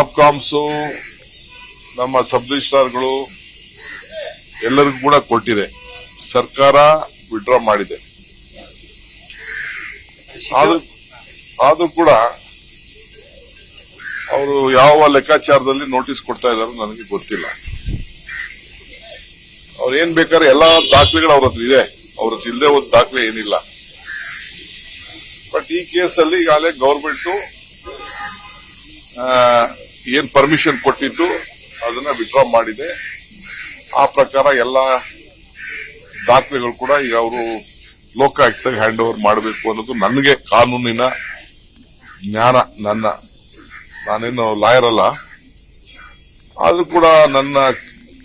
ಆಪ್ಕಾಮ್ಸು ನಮ್ಮ ಸಬ್ ರಿಜಿಸ್ಟ್ರಾರ್ಗಳು ಎಲ್ಲರಿಗೂ ಕೂಡ ಕೊಟ್ಟಿದೆ. ಸರ್ಕಾರ ವಿಡ್ರಾ ಮಾಡಿದೆ. ಆದ್ರೂ ಕೂಡ ಅವರು ಯಾವ ಲೆಕ್ಕಾಚಾರದಲ್ಲಿ ನೋಟಿಸ್ ಕೊಡ್ತಾ ಇದಾರೋ ನನಗೆ ಗೊತ್ತಿಲ್ಲ. ಅವ್ರು ಏನ್ ಬೇಕಾದ್ರೆ ಎಲ್ಲಾ ದಾಖಲೆಗಳು ಅವ್ರ ಹತ್ರ ಇದೆ. ಅವ್ರ ಹತ್ರ ಇಲ್ಲದೆ ಒಂದು ದಾಖಲೆ ಏನಿಲ್ಲ. ಬಟ್ ಈ ಕೇಸಲ್ಲಿ ಈಗಾಗಲೇ ಗವರ್ಮೆಂಟ್ ಏನ್ ಪರ್ಮಿಷನ್ ಕೊಟ್ಟಿದ್ದು, ಅದನ್ನ ವಿಡ್ರಾ ಮಾಡಿದೆ. ಆ ಪ್ರಕಾರ ಎಲ್ಲ ದಾಖಲೆಗಳು ಕೂಡ ಈಗ ಅವರು ಲೋಕಾಯುಕ್ತಗೆ ಹ್ಯಾಂಡ್ ಓವರ್ ಮಾಡಬೇಕು ಅನ್ನೋದು ನನಗೆ ಕಾನೂನಿನ ಜ್ಞಾನ, ನನ್ನ. ನಾನೇನು ಲಾಯರ್ ಅಲ್ಲ. ಆದ್ರೂ ಕೂಡ ನನ್ನ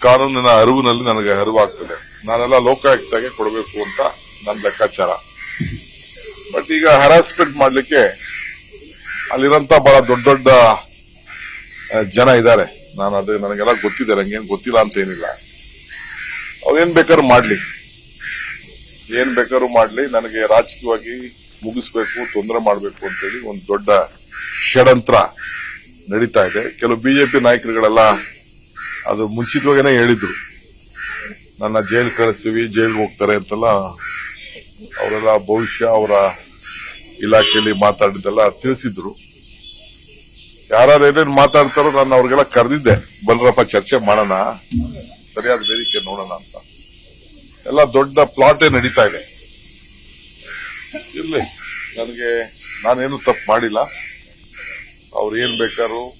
ಕಾನೂನಿನ ಅರಿವಿನಲ್ಲಿ ನನಗೆ ಅರಿವಾಗ್ತದೆ. ನಾನೆಲ್ಲ ಲೋಕಾಯುಕ್ತಗೆ ಕೊಡಬೇಕು ಅಂತ ನನ್ನ ಲೆಕ್ಕಾಚಾರ. ಬಟ್ ಈಗ ಹರಾಸ್ಮೆಂಟ್ ಮಾಡಲಿಕ್ಕೆ ಅಲ್ಲಿರಂತ ಬಹಳ ದೊಡ್ಡ ದೊಡ್ಡ ಜನ ಇದ್ದಾರೆ. ನಾನು ಅದು ನನಗೆಲ್ಲ ಗೊತ್ತಿದೆ ನಂಗೇನು ಗೊತ್ತಿಲ್ಲ ಅಂತ ಏನಿಲ್ಲ. ಅವ್ರೇನ್ ಬೇಕಾದ್ರು ಮಾಡ್ಲಿ. ಏನ್ ಬೇಕಾದ್ರು ಮಾಡ್ಲಿ, ನನಗೆ ರಾಜಕೀಯವಾಗಿ ಮುಗಿಸ್ಬೇಕು, ತೊಂದರೆ ಮಾಡಬೇಕು ಅಂತೇಳಿ ಒಂದು ದೊಡ್ಡ ಷಡಂತ್ರ ನಡೀತಾ ಇದೆ. ಕೆಲವು ಬಿಜೆಪಿ ನಾಯಕರುಗಳೆಲ್ಲ ಅದು ಮುಂಚಿತವಾಗೇನೆ ಹೇಳಿದ್ರು. ನನ್ನ ಜೈಲ್ ಕಳಿಸ್ತೀವಿ, ಜೈಲ್ಗೆ ಹೋಗ್ತಾರೆ ಅಂತೆಲ್ಲ. ಅವರೆಲ್ಲ ಭವಿಷ್ಯ ಅವರ ಇಲಾಖೆಯಲ್ಲಿ ಮಾತಾಡಿದ್ದೆಲ್ಲ ತಿಳಿಸಿದ್ರು. ಯಾರು ಏನೇನು ಮಾತಾಡ್ತಾರೋ ನಾನು ಅವ್ರಿಗೆಲ್ಲ ಕರೆದಿದ್ದೆ. ಬಲ್ರಪ್ಪ ಚರ್ಚೆ ಮಾಡೋಣ. ಸರಿಯಾದ ವೇದಿಕೆ ನೋಡೋಣ ಅಂತ. ಎಲ್ಲ ದೊಡ್ಡ ಪ್ಲಾಟೇ ನಡೀತಾ ಇದೆ. ಇರ್ಲಿ. ನನಗೆ ನಾನೇನು ತಪ್ಪು ಮಾಡಿಲ್ಲ. ಅವ್ರು ಏನ್ ಬೇಕಾದ್ರು